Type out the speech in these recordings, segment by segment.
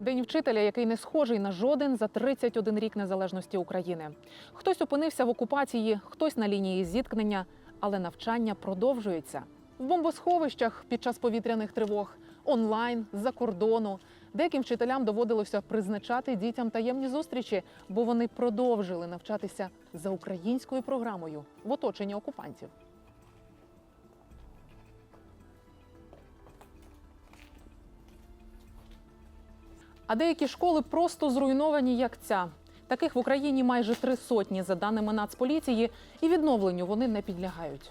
День вчителя, який не схожий на жоден за 31 рік незалежності України. Хтось опинився в окупації, хтось на лінії зіткнення, але навчання продовжується в бомбосховищах під час повітряних тривог, онлайн, з-за кордону. Деяким вчителям доводилося призначати дітям таємні зустрічі, бо вони продовжили навчатися за українською програмою в оточенні окупантів. А деякі школи просто зруйновані, як ця. Таких в Україні майже три сотні, за даними Нацполіції, і відновленню вони не підлягають.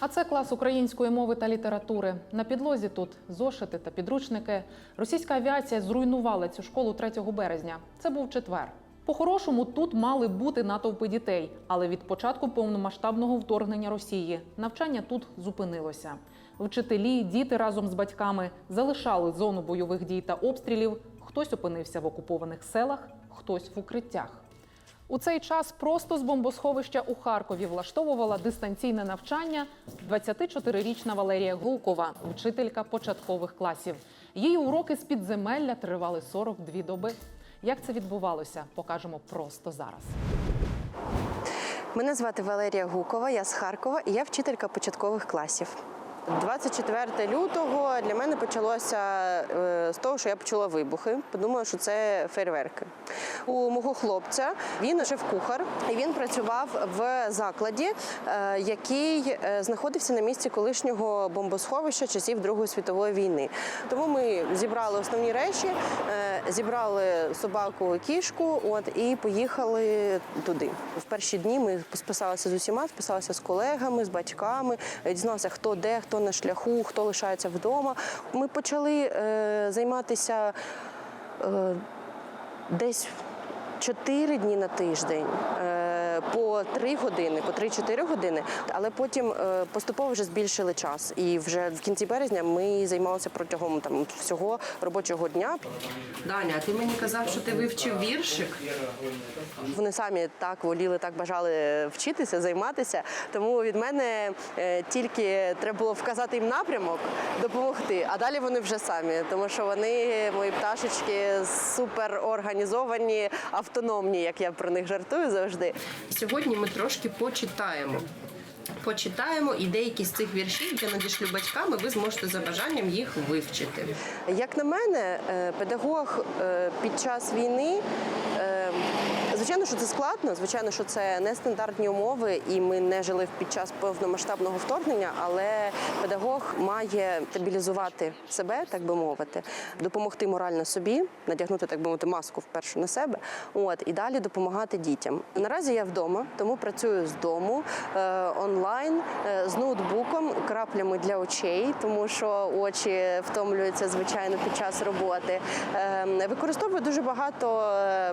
А це клас української мови та літератури. На підлозі тут зошити та підручники. Російська авіація зруйнувала цю школу 3 березня. Це був четвер. По-хорошому тут мали бути натовпи дітей, але від початку повномасштабного вторгнення Росії навчання тут зупинилося. Вчителі, діти разом з батьками залишали зону бойових дій та обстрілів. Хтось опинився в окупованих селах, хтось в укриттях. У цей час просто з бомбосховища у Харкові влаштовувала дистанційне навчання 24-річна Валерія Гулкова, вчителька початкових класів. Її уроки з підземелля тривали 42 доби. Як це відбувалося, покажемо просто зараз. Мене звати Валерія Гукова, я з Харкова і я вчителька початкових класів. 24 лютого для мене почалося е, з того, що я почула вибухи. Подумала, що це фейерверки. У мого хлопця він шеф-кухар, і він працював в закладі, е, який е, знаходився на місці колишнього бомбосховища часів Другої світової війни. Тому ми зібрали основні речі, зібрали собаку кішку, от і поїхали туди. В перші дні ми списалися з усіма, списалися з колегами, з батьками, дізналися, хто де, хто на шляху, хто лишається вдома. Ми почали е, займатися. Е, Десь чотири дні на тиждень, е, по три години, по 3-4 години, але потім е, поступово вже збільшили час. І вже в кінці березня ми займалися протягом там всього робочого дня. Даня, ти мені казав, що ти вивчив віршик. Вони самі так воліли, так бажали вчитися, займатися. Тому від мене е, тільки треба було вказати їм напрямок, допомогти. А далі вони вже самі, тому що вони, мої пташечки, супер організовані, автономні, як я про них жартую завжди. Сьогодні ми трошки почитаємо. Почитаємо і деякі з цих віршів я надішлю батькам, і ви зможете за бажанням їх вивчити. Як на мене, е, педагог е, під час війни. Звичайно, що це складно, звичайно, що це нестандартні умови, і ми не жили під час повномасштабного вторгнення, але педагог має стабілізувати себе, так би мовити, допомогти морально собі, надягнути, так би мовити, маску вперше на себе, от і далі допомагати дітям. Наразі я вдома, тому працюю з дому е, онлайн е, з ноутбуком, краплями для очей, тому що очі втомлюються звичайно під час роботи. Е, використовую дуже багато е,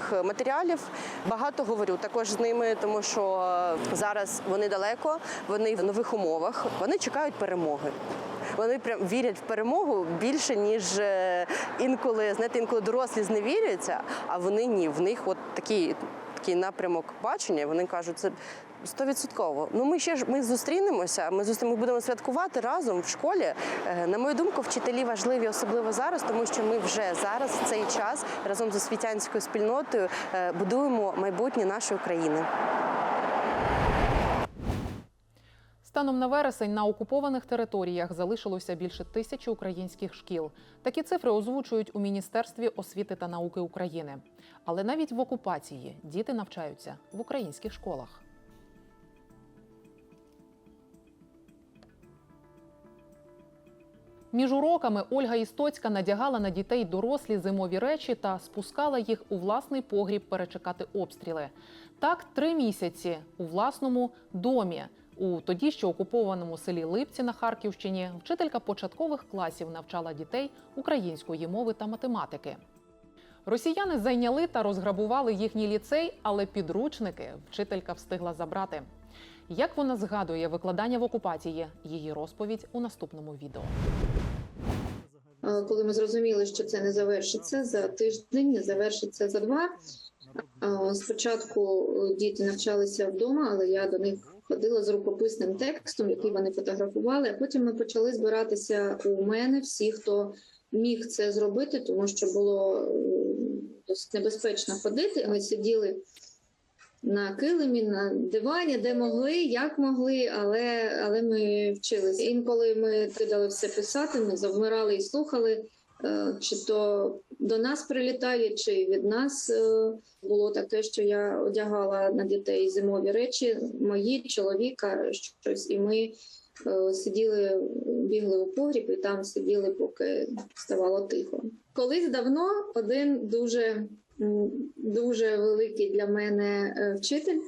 інтерактивних матеріалів. Багато говорю також з ними, тому що зараз вони далеко, вони в нових умовах, вони чекають перемоги. Вони прям вірять в перемогу більше, ніж е, інколи, знаєте, інколи дорослі зневірюються, а вони ні. В них от такий, такий напрямок бачення. Вони кажуть, це стовідсотково. Ну ми ще ж ми зустрінемося. Ми зустрі- ми будемо святкувати разом в школі. Е, На мою думку, вчителі важливі, особливо зараз, тому що ми вже зараз в цей час разом з освітянською спільнотою е, будуємо майбутнє нашої України. Станом на вересень на окупованих територіях залишилося більше тисячі українських шкіл. Такі цифри озвучують у Міністерстві освіти та науки України. Але навіть в окупації діти навчаються в українських школах. Між уроками Ольга Істоцька надягала на дітей дорослі зимові речі та спускала їх у власний погріб перечекати обстріли. Так, три місяці у власному домі. У тоді ще окупованому селі Липці на Харківщині вчителька початкових класів навчала дітей української мови та математики. Росіяни зайняли та розграбували їхній ліцей, але підручники вчителька встигла забрати. Як вона згадує викладання в окупації, її розповідь у наступному відео. Коли ми зрозуміли, що це не завершиться за тиждень, не завершиться за два. Спочатку е, діти навчалися вдома, але я до них ходила з рукописним текстом, який вони фотографували. А потім ми почали збиратися у мене всі, хто міг це зробити, тому що було е, досить небезпечно ходити. Ми сиділи на килимі, на дивані, де могли, як могли, але, але ми вчилися. Інколи ми кидали все писати, ми завмирали і слухали, е, чи то до нас прилітає, чи від нас. е, Було таке, що я одягала на дітей зимові речі, мої, чоловіка, щось, і ми е, сиділи, бігли у погріб і там сиділи, поки ставало тихо. Колись давно один дуже, дуже великий для мене е, вчитель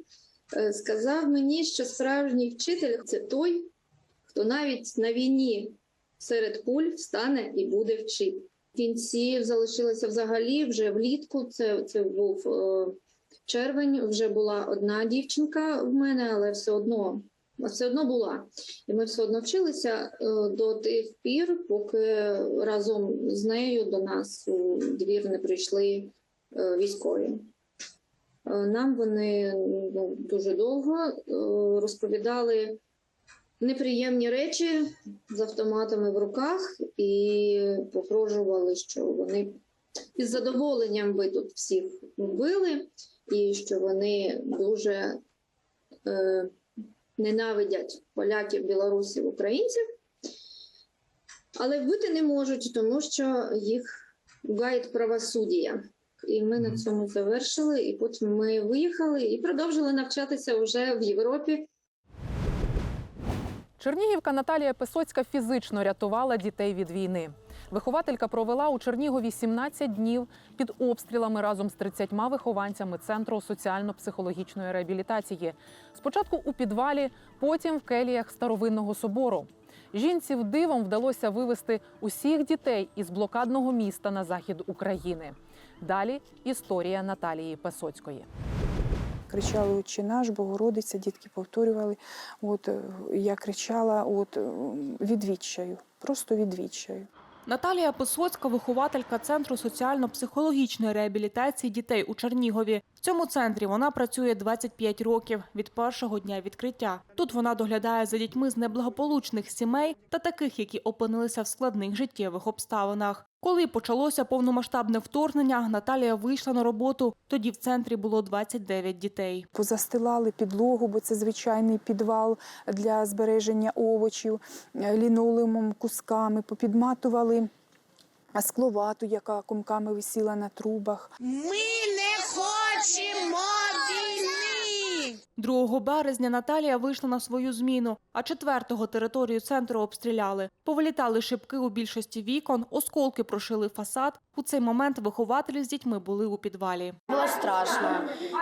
е, сказав мені, що справжній вчитель це той, хто навіть на війні серед пуль встане і буде вчити. В кінці залишилося взагалі вже влітку. Це, це був е, червень. Вже була одна дівчинка в мене, але все одно все одно була. І ми все одно вчилися е, до тих пір, поки разом з нею до нас у двір не прийшли військові. Е, Нам вони ну, дуже довго е, розповідали неприємні речі з автоматами в руках і погрожували, що вони із задоволенням би тут всіх вбили, і що вони дуже е, ненавидять поляків, білорусів, українців, але вбити не можуть, тому що їх гайд правосуддя. І ми на цьому завершили, і потім ми виїхали і продовжили навчатися вже в Європі. Чернігівка Наталія Песоцька фізично рятувала дітей від війни. Вихователька провела у Чернігові 17 днів під обстрілами разом з 30 вихованцями центру соціально-психологічної реабілітації. Спочатку у підвалі, потім в келіях старовинного собору. Жінці дивом вдалося вивести усіх дітей із блокадного міста на захід України. Далі історія Наталії Песоцької. Кричали «Отче наш, Богородиця, дітки повторювали. От е, я кричала от від відчаю, просто від відчаю. Наталія Писоцька, вихователька Центру соціально-психологічної реабілітації дітей у Чернігові. В цьому центрі вона працює 25 років від першого дня відкриття. Тут вона доглядає за дітьми з неблагополучних сімей та таких, які опинилися в складних життєвих обставинах. Коли почалося повномасштабне вторгнення, Наталія вийшла на роботу. Тоді в центрі було 29 дітей. Позастилали підлогу, бо це звичайний підвал для збереження овочів, е, лінолеумом, кусками, попідматували скловату, яка комками висіла на трубах. Ми не хочемо. 2 березня Наталія вийшла на свою зміну, а 4-го територію центру обстріляли. Повилітали шибки у більшості вікон, осколки прошили фасад. У цей момент вихователі з дітьми були у підвалі. Было страшно.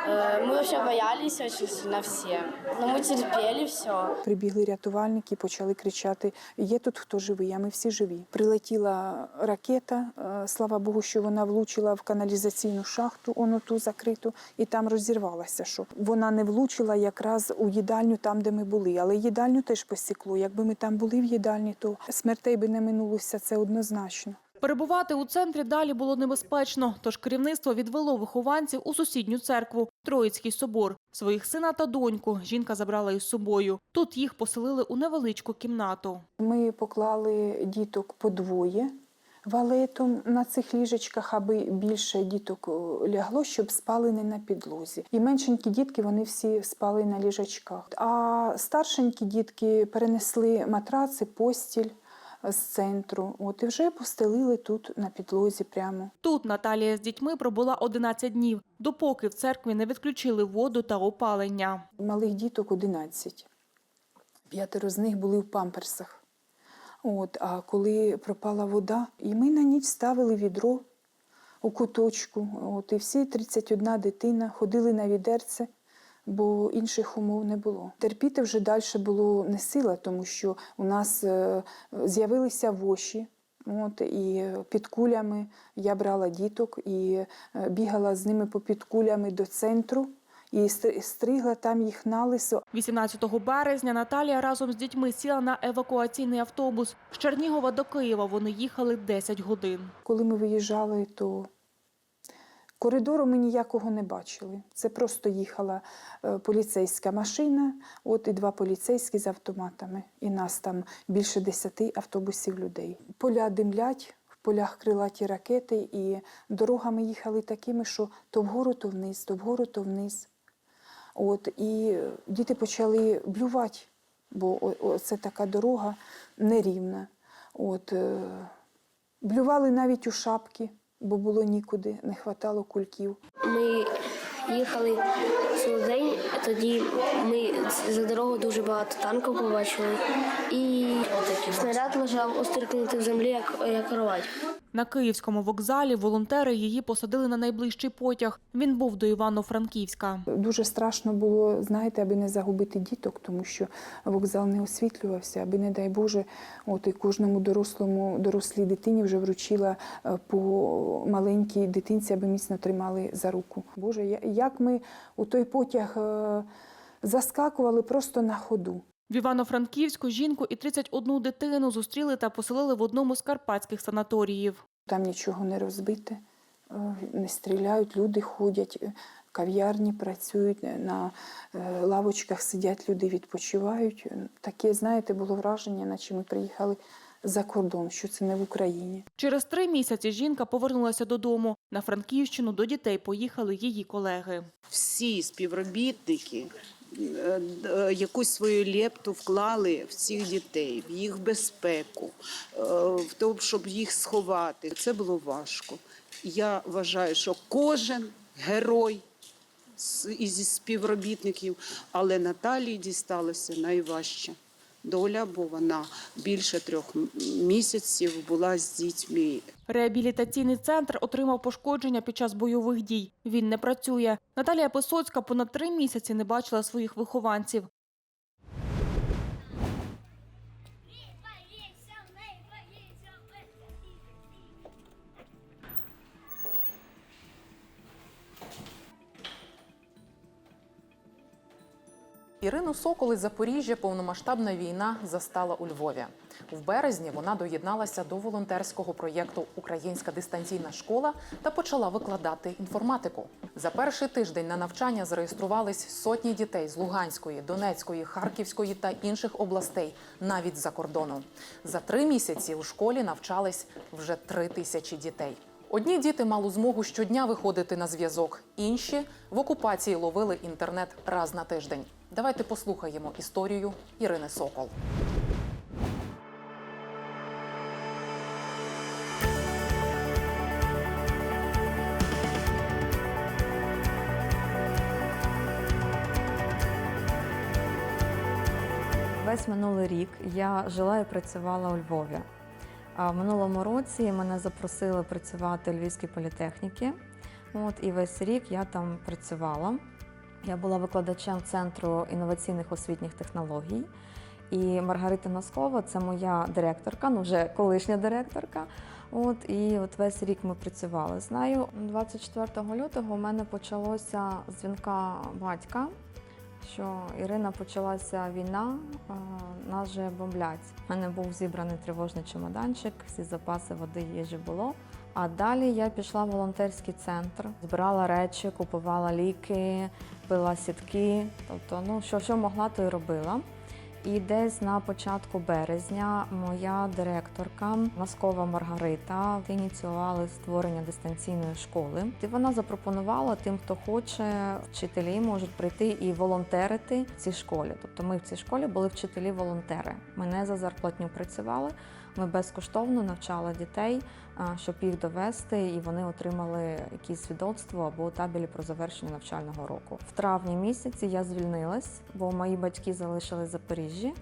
Э, Мы вообще боялись очень сильно все. Но мы терпели все. Прибігли рятувальники, почали кричати: Є тут хто живий, а ми всі живі. Прилетіла ракета. е, Слава Богу, що вона влучила в каналізаційну шахту, ону ту закриту, і там розірвалася. Що вона не влучила якраз у їдальню, там, де ми були. Але їдальню теж посікло. Якби ми там були в їдальні, то смертей би не минулося. Це однозначно. Перебувати у центрі далі було небезпечно, тож керівництво відвело вихованців у сусідню церкву Троїцький собор. Своїх сина та доньку жінка забрала із собою. Тут їх поселили у невеличку кімнату. Ми поклали діток по двоє валетом на цих ліжечках, аби більше діток лягло, щоб спали не на підлозі. І меншенькі дітки вони всі спали на ліжечках. А старшенькі дітки перенесли матраци, постіль з центру. От і вже постелили тут на підлозі прямо. Тут Наталія з дітьми пробула 11 днів, допоки в церкві не відключили воду та опалення. Малих діток 11. П'ятеро з них були в памперсах. От, а коли пропала вода, і ми на ніч ставили відро у куточку. От, і всі 31 дитина ходили на відерце, бо інших умов не було. Терпіти вже далі було не сила, тому що у нас е, з'явилися воші. От, і під кулями я брала діток і е, бігала з ними по під кулями до центру і стри- стригла там їх на лисо. 18 березня Наталія разом з дітьми сіла на евакуаційний автобус. З Чернігова до Києва вони їхали 10 годин. Коли ми виїжджали, то Коридору ми ніякого не бачили. Це просто їхала е, поліцейська машина, от і два поліцейські з автоматами. І нас там більше десяти автобусів людей. Поля димлять, в полях крилаті ракети, і дорогами їхали такими, що то вгору, то вниз, то вгору, то вниз. От, і діти почали блювати, бо це така дорога нерівна. От, е, блювали навіть у шапки, бо було нікуди, не хватало кульків. Ми їхали цілий день, тоді ми за дорогу дуже багато танків побачили. І снаряд лежав острикнутий в землі, як, як кровать. На київському вокзалі волонтери її посадили на найближчий потяг. Він був до Івано-Франківська. Дуже страшно було, знаєте, аби не загубити діток, тому що вокзал не освітлювався, аби, не дай Боже, от і кожному дорослому, дорослій дитині вже вручила е, по маленькій дитинці, аби міцно тримали за руку. Боже, я- як ми у той потяг е, заскакували просто на ходу. В Івано-Франківську жінку і 31 дитину зустріли та поселили в одному з карпатських санаторіїв. Там нічого не розбите, е, не стріляють, люди ходять, е, кав'ярні працюють, е, на е, лавочках сидять люди, відпочивають. Е, Таке, знаєте, було враження, наче ми приїхали за кордон, що це не в Україні. Через три місяці жінка повернулася додому. На Франківщину до дітей поїхали її колеги. всі співробітники е, е, якусь свою лепту вклали в цих дітей, в їх безпеку, е, в тому, щоб їх сховати. Це було важко. Я вважаю, що кожен герой із співробітників, але Наталії дісталося найважче. Доля, бо вона більше трьох місяців була з дітьми. Реабілітаційний центр отримав пошкодження під час бойових дій. Він не працює. Наталія Писоцька понад три місяці не бачила своїх вихованців. Ірину Сокол із Запоріжжя повномасштабна війна застала у Львові. В березні вона доєдналася до волонтерського проєкту Українська дистанційна школа та почала викладати інформатику. За перший тиждень на навчання зареєструвались сотні дітей з Луганської, Донецької, Харківської та інших областей, навіть з-за кордону. За три місяці у школі навчались вже три тисячі дітей. Одні діти мали змогу щодня виходити на зв'язок, інші в окупації ловили інтернет раз на тиждень. Давайте послухаємо історію Ірини Сокол. Весь минулий рік я жила і працювала у Львові. В минулому році мене запросили працювати у Львівській політехніці. От, і весь рік я там працювала. Я була викладачем Центру інноваційних освітніх технологій. І Маргарита Носкова це моя директорка, ну вже колишня директорка. От, і от весь рік ми працювали з нею. 24 лютого у мене почалося дзвінка батька, що Ірина почалася війна, нас вже бомблять. У мене був зібраний тривожний чемоданчик, всі запаси води, їжі було. А далі я пішла в волонтерський центр, збирала речі, купувала ліки, пила сітки. Тобто, ну що, що могла, то й робила. І десь на початку березня моя директорка Маскова Маргарита ініціювали створення дистанційної школи. І вона запропонувала тим, хто хоче, вчителі можуть прийти і волонтерити в цій школі. Тобто ми в цій школі були вчителі-волонтери. Ми не за зарплатню працювали. Ми безкоштовно навчали дітей, щоб їх довести, і вони отримали якісь свідоцтво або табелі про завершення навчального року. В травні місяці я звільнилась, бо мої батьки залишились в Запоріжжі.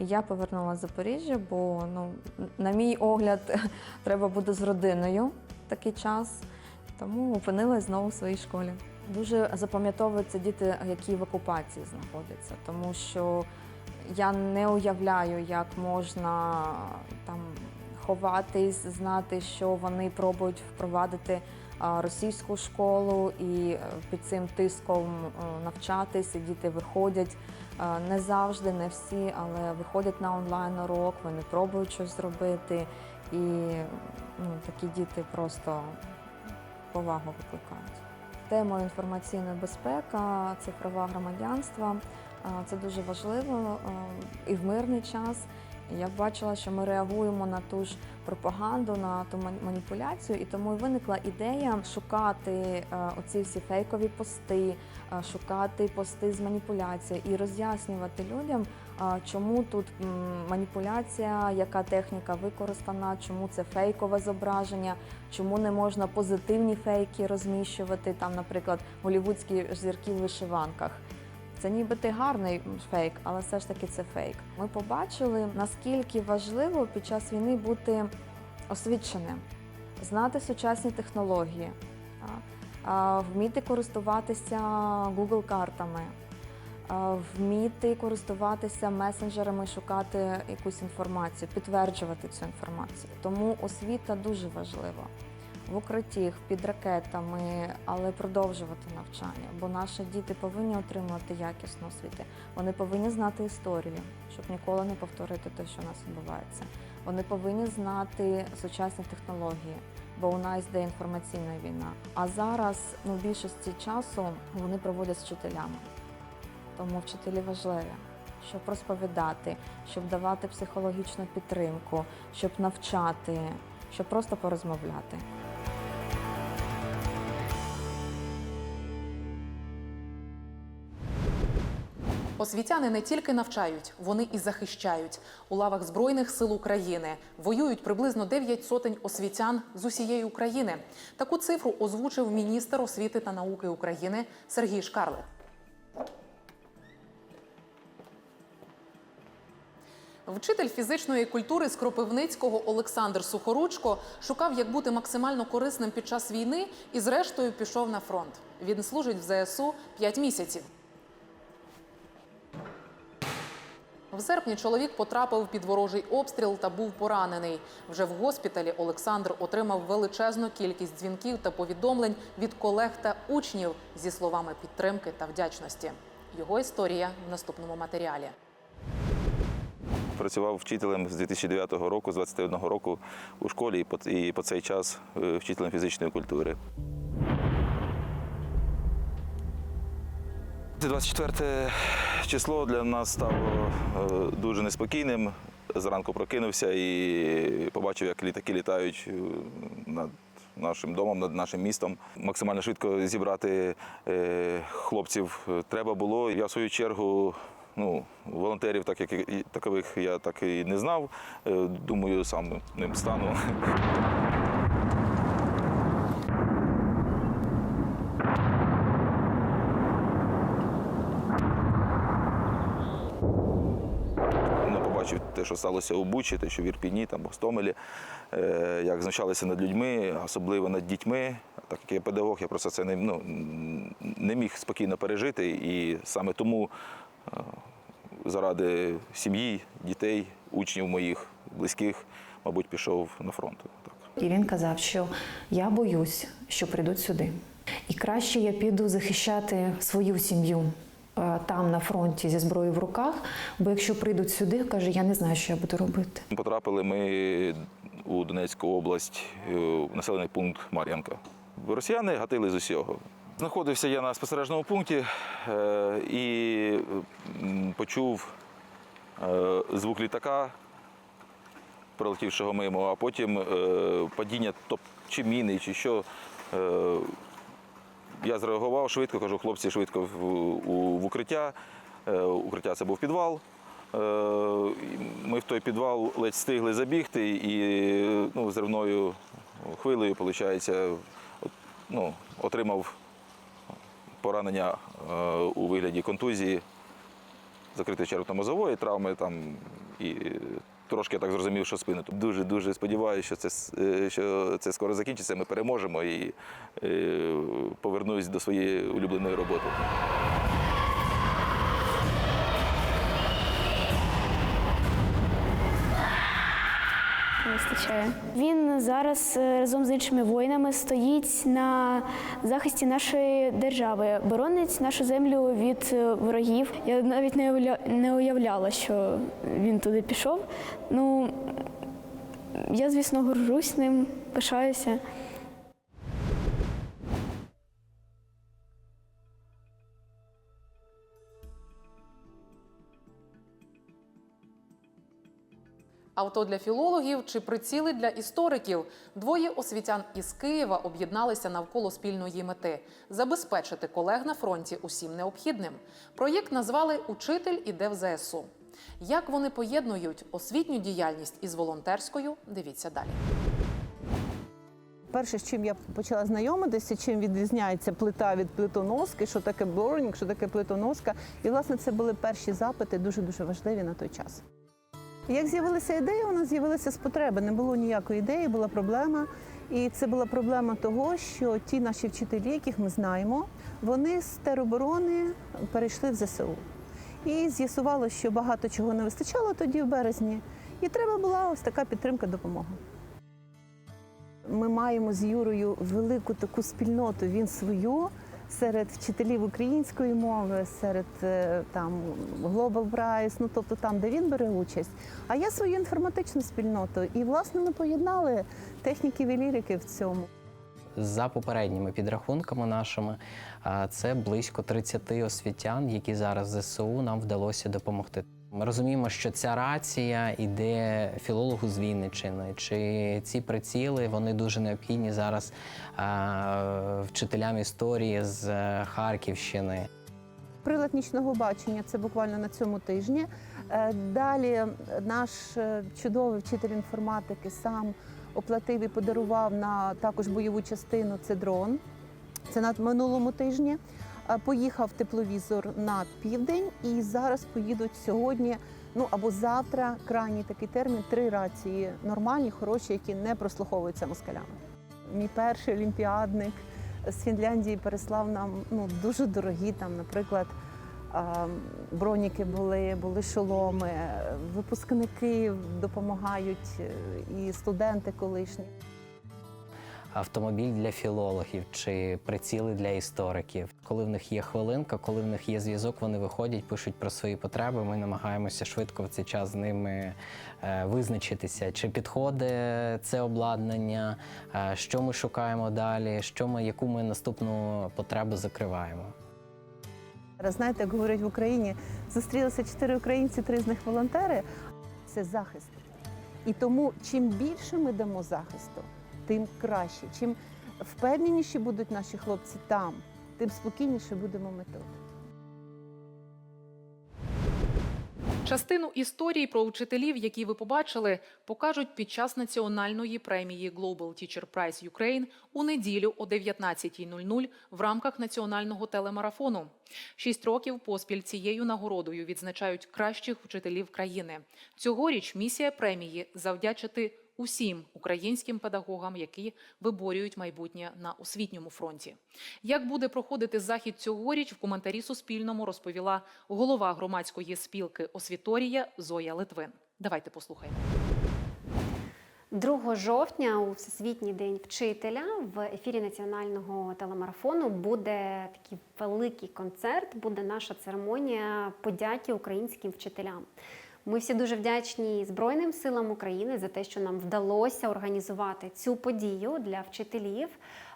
І я повернулася в Запоріжжя, бо ну, на мій огляд, треба буде з родиною такий час. Тому опинилась знову в своїй школі. Дуже запам'ятовуються діти, які в окупації знаходяться, тому що я не уявляю, як можна там ховатись, знати, що вони пробують впровадити російську школу і е, під цим тиском е, навчатись, і діти виходять. Е, Не завжди, не всі, але виходять на онлайн урок, вони пробують щось зробити. І ну, такі діти просто повагу викликають. Темою інформаційна безпека, цифрове громадянство це дуже важливо і в мирний час. Я бачила, що ми реагуємо на ту ж пропаганду, на ту маніпуляцію, і тому виникла ідея шукати оці всі фейкові пости, шукати пости з маніпуляцією і роз'яснювати людям, чому тут маніпуляція, яка техніка використана, чому це фейкове зображення, чому не можна позитивні фейки розміщувати, там, наприклад, голівудські зірки в вишиванках. Це нібито гарний фейк, але все ж таки це фейк. Ми побачили, наскільки важливо під час війни бути освіченим, знати сучасні технології, вміти користуватися Google картами, а, вміти користуватися месенджерами, шукати якусь інформацію, підтверджувати цю інформацію. Тому освіта дуже важлива в укритті, під ракетами, але продовжувати навчання, бо наші діти повинні отримувати якісну освіту. Вони повинні знати історію, щоб ніколи не повторити те, що у нас відбувається. Вони повинні знати сучасні технології, бо у нас йде інформаційна війна. А зараз ну, більшості часу вони проводять з вчителями. Тому вчителі важливі. Щоб розповідати, щоб давати психологічну підтримку, щоб навчати, щоб просто порозмовляти. Освітяни не тільки навчають, вони і захищають. У лавах Збройних сил України воюють приблизно 9 сотень освітян з усієї України. Таку цифру озвучив міністр освіти та науки України Сергій Шкарлет. Вчитель фізичної культури з Кропивницького Олександр Сухоручко шукав, як бути максимально корисним під час війни, і зрештою пішов на фронт. Він служить в ЗСУ 5 місяців. В серпні чоловік потрапив під ворожий обстріл та був поранений. Вже в госпіталі Олександр отримав величезну кількість дзвінків та повідомлень від колег та учнів зі словами підтримки та вдячності. Його історія в наступному матеріалі. Працював вчителем з 2009 року, з 21 року у школі і по, і по цей час е, вчителем фізичної культури. 24 число для нас стало е, дуже неспокійним. Зранку прокинувся і побачив, як літаки літають е, над нашим домом, над нашим містом. Максимально швидко зібрати хлопців треба було. Я в свою чергу ну, волонтерів, так як такових я так і не знав. Е, Думаю, сам ним стану. Ну, побачив те, що сталося у Бучі, те, що в Ірпіні, там, Гостомелі, е, як знущалися над людьми, особливо над дітьми. Так як я педагог, я просто це не, ну, не міг спокійно пережити. І саме тому заради сім'ї, дітей, учнів моїх, близьких, мабуть, пішов на фронт. Так. І він казав, що я боюсь, що прийдуть сюди. І краще я піду захищати свою сім'ю е, там на фронті зі зброєю в руках, бо якщо прийдуть сюди, каже, я не знаю, що я буду робити. Потрапили ми у Донецьку область, е, в населений пункт Мар'янка. Росіяни гатили з усього. Знаходився я на спостережному пункті е, і почув е, звук літака, пролетівшого мимо, а потім е, падіння топ, чи міни, чи що. Я зреагував швидко, кажу, хлопці, швидко в, укриття. Укриття це був підвал. Ми в той підвал ледь встигли забігти і ну, зривною хвилею, виходить, ну, отримав поранення е, у вигляді контузії, закритої черепно-мозової травми там, і трошки я так зрозумів, що спину. Дуже дуже сподіваюся, що це, е, що це скоро закінчиться. Ми переможемо і і повернусь до своєї улюбленої роботи. Вистачає. Він зараз е, разом з іншими воїнами стоїть на захисті нашої держави, боронить нашу землю від е, ворогів. Я навіть не уявля... не уявляла, що він туди пішов. Ну я, звісно, горжусь ним, пишаюся. Авто для філологів чи приціли для істориків. Двоє освітян із Києва об'єдналися навколо спільної мети забезпечити колег на фронті усім необхідним. Проєкт назвали Учитель іде в ЗСУ. Як вони поєднують освітню діяльність із волонтерською? Дивіться далі. Перше, з чим я почала знайомитися, чим відрізняється плита від плитоноски, що таке борнінг, що таке плитоноска. І, власне, це були перші запити, дуже-дуже важливі на той час. Як з'явилася ідея, вона з'явилася з потреби. Не було ніякої ідеї, була проблема. І це була проблема того, що ті наші вчителі, яких ми знаємо, вони з тероборони перейшли в ЗСУ. І з'ясувалося, що багато чого не вистачало тоді в березні. І треба була ось така підтримка, допомога. Ми маємо з Юрою велику таку спільноту. Він свою серед вчителів української мови, серед е, там Global Prize, ну тобто там, де він бере участь. А я свою інформатичну спільноту. І власне ми поєднали техніків і лірики в цьому. За попередніми підрахунками нашими, це близько 30 освітян, які зараз ЗСУ нам вдалося допомогти. Ми розуміємо, що ця рація йде філологу з Вінниччини, чи ці приціли вони дуже необхідні зараз а, вчителям історії з е, Харківщини. Прилад нічного бачення це буквально на цьому тижні. Е, Далі наш е, чудовий вчитель інформатики сам оплатив і подарував на також бойову частину. Це дрон. Це на минулому тижні. Поїхав тепловізор на південь, і зараз поїдуть сьогодні. Ну або завтра, крайній такий термін, три рації нормальні, хороші, які не прослуховуються москалями. Мій перший олімпіадник з Фінляндії переслав нам ну, дуже дорогі, там, наприклад, броніки були, були шоломи, випускники допомагають е, і студенти колишні. автомобіль для філологів чи приціли для істориків. Коли в них є хвилинка, коли в них є зв'язок, вони виходять, пишуть про свої потреби. Ми намагаємося швидко в цей час з ними е, визначитися, чи підходить це обладнання, е, що ми шукаємо далі, що ми, яку ми наступну потребу закриваємо. Знаєте, як говорять в Україні, зустрілися чотири українці, три з них волонтери. Це захист. І тому чим більше ми дамо захисту, тим краще. Чим впевненіші будуть наші хлопці там, тим спокійніше будемо ми тут. Частину історії про вчителів, які ви побачили, покажуть під час національної премії Global Teacher Prize Ukraine у неділю о 19.00 в рамках національного телемарафону. Шість років поспіль цією нагородою відзначають кращих вчителів країни. Цьогоріч місія премії завдячити усім українським педагогам, які виборюють майбутнє на освітньому фронті. Як буде проходити захід цьогоріч, в коментарі Суспільному розповіла голова громадської спілки Освіторія Зоя Литвин. Давайте послухаємо. 2 жовтня у Всесвітній день вчителя в ефірі національного телемарафону буде такий великий концерт, буде наша церемонія подяки українським вчителям. Ми всі дуже вдячні Збройним силам України за те, що нам вдалося організувати цю подію для вчителів.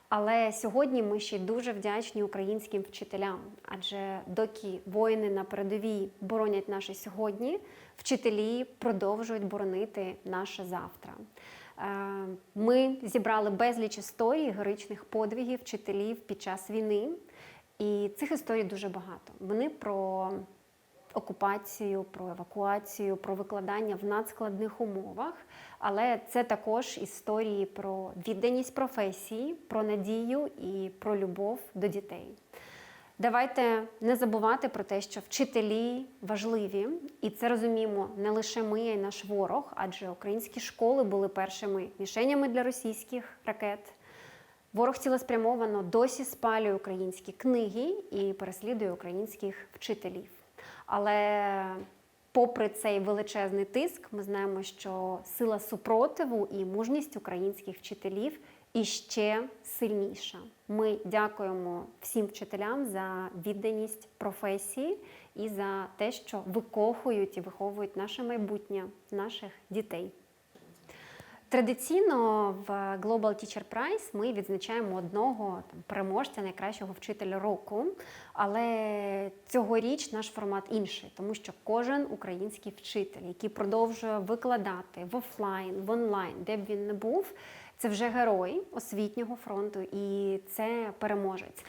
Але сьогодні ми ще дуже вдячні українським вчителям, адже доки воїни на передовій боронять наше сьогодні, вчителі продовжують боронити наше завтра. Е, Ми зібрали безліч історій героїчних подвигів вчителів під час війни, і цих історій дуже багато. Вони про окупацію, про евакуацію, про викладання в надскладних умовах. Але це також історії про відданість професії, про надію і про любов до дітей. Давайте не забувати про те, що вчителі важливі, і це розуміємо не лише ми, а й наш ворог, адже українські школи були першими мішенями для російських ракет. Ворог цілеспрямовано досі спалює українські книги і переслідує українських вчителів. Але попри цей величезний тиск, ми знаємо, що сила супротиву і мужність українських вчителів іще сильніша. Ми дякуємо всім вчителям за відданість професії і за те, що викохують і виховують наше майбутнє, наших дітей. Традиційно в Global Teacher Prize ми відзначаємо одного там, переможця найкращого вчителя року. Але цьогоріч наш формат інший, тому що кожен український вчитель, який продовжує викладати в офлайн, в онлайн, де б він не був, це вже герой освітнього фронту і це переможець.